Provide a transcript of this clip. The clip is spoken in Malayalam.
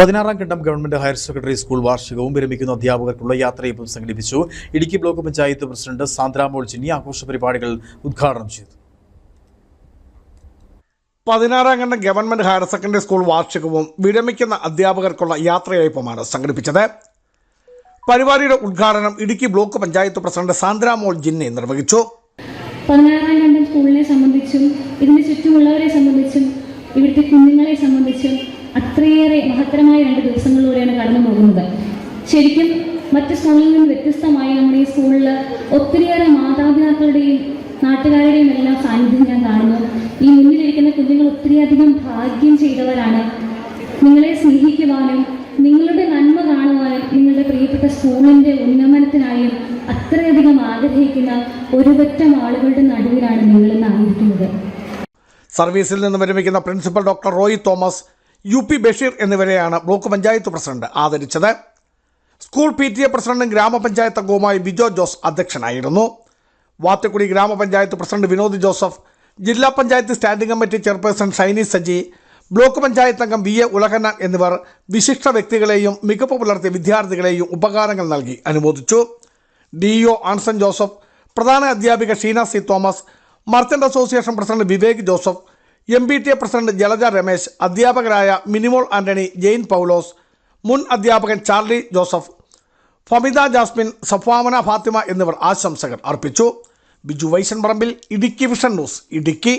പതിനാറാം ഘട്ടം ഗവൺമെന്റ് ഹയർ സെക്കൻഡറി സ്കൂൾ വാർഷികവും വിരമിക്കുന്ന അധ്യാപകർക്കുള്ള യാത്രയപ്പും സംഘടിപ്പിച്ചു. ഇടുക്കി ബ്ലോക്ക് പഞ്ചായത്ത് പ്രസിഡന്റ് സാന്ദ്രാമോൾ ചിന്നി ആഘോഷ പരിപാടികൾ ഉദ്ഘാടനം ചെയ്തു. പതിനാറാം ഘട്ടം ഗവൺമെന്റ് ഹയർ സെക്കൻഡറി സ്കൂൾ വാർഷികവും വിരമിക്കുന്ന അധ്യാപകർക്കുള്ള യാത്രയയപ്പുമാണ് സംഘടിപ്പിച്ചത്. പരിപാടിയുടെ ഉദ്ഘാടനം ഇടുക്കി ബ്ലോക്ക് പഞ്ചായത്ത് പ്രസിഡന്റ് സാന്ദ്രാമോൾ ജിന്നി നിർവഹിച്ചു. പതിനാറാം ഘട്ടം സ്കൂളിനെ സംബന്ധിച്ചും ഇതിന് ചുറ്റുമുള്ളവരെ സംബന്ധിച്ചും ഇവിടുത്തെ കുഞ്ഞുങ്ങളെ സംബന്ധിച്ചും അത്രയേറെ മഹത്തരമായ രണ്ട് ദിവസങ്ങളിലൂടെയാണ് കടന്നു പോകുന്നത്. ശരിക്കും മറ്റ് സ്കൂളിൽ നിന്ന് വ്യത്യസ്തമായി നമ്മുടെ ഈ സ്കൂളിൽ ഒത്തിരിയേറെ മാതാപിതാക്കളുടെയും നാട്ടുകാരുടെയും എല്ലാം സാന്നിധ്യം ഞാൻ കാണുന്നു. ഈ മുന്നിലിരിക്കുന്ന കുഞ്ഞുങ്ങൾ ഒത്തിരിയധികം ഭാഗ്യം ചെയ്തവരാണ്. നിങ്ങളെ സ്നേഹിക്കുവാനും നിങ്ങളുടെ നന്മ കാണുവാനും നിങ്ങളുടെ പ്രിയപ്പെട്ട സ്കൂളിന്റെ ഉന്നമനത്തിനായും അത്രയധികം ആഗ്രഹിക്കുന്ന ഒരുപറ്റം ആളുകളുടെ നടുവിലാണ് നിങ്ങളിന്ന് ആയിരിക്കുന്നത് സർവീസിൽ നിന്ന് വിരമിക്കുന്ന principal doctor Roy Thomas U P Basheer എന്നിവരെയാണ് ബ്ലോക്ക് പഞ്ചായത്ത് പ്രസിഡന്റ് ആദരിച്ചത്. സ്കൂൾ പി ടി എ പ്രസിഡന്റും ഗ്രാമപഞ്ചായത്ത് അംഗവുമായി ബിജോ ജോസ് അധ്യക്ഷനായിരുന്നു. വാത്തക്കുടി ഗ്രാമപഞ്ചായത്ത് president Vinod Joseph Zilla panchayat standing committee chairperson Shiny Saji block panchayat അംഗം വി എ ഉലഹന എന്നിവർ വിശിഷ്ട വ്യക്തികളെയും മികവ് പുലർത്തിയ വിദ്യാർത്ഥികളെയും ഉപകാരങ്ങൾ നൽകി അനുമോദിച്ചു. ഡി ഒ ആൻസൺ ജോസഫ് പ്രധാന അധ്യാപിക Sheena C Thomas merchant association president Vivek Joseph M P T A president Jalaja Ramesh അധ്യാപകരായ മിനിമോൾ ആന്റണി ജെയിൻ പൗലോസ് മുൻ അധ്യാപകൻ ചാർലി ജോസഫ് ഫമിത ജാസ്മിൻ സഫാമന ഫാത്തിമ എന്നിവർ ആശംസകൾ അർപ്പിച്ചു. Biju Vaishan Parambil Idukki vision news Idukki.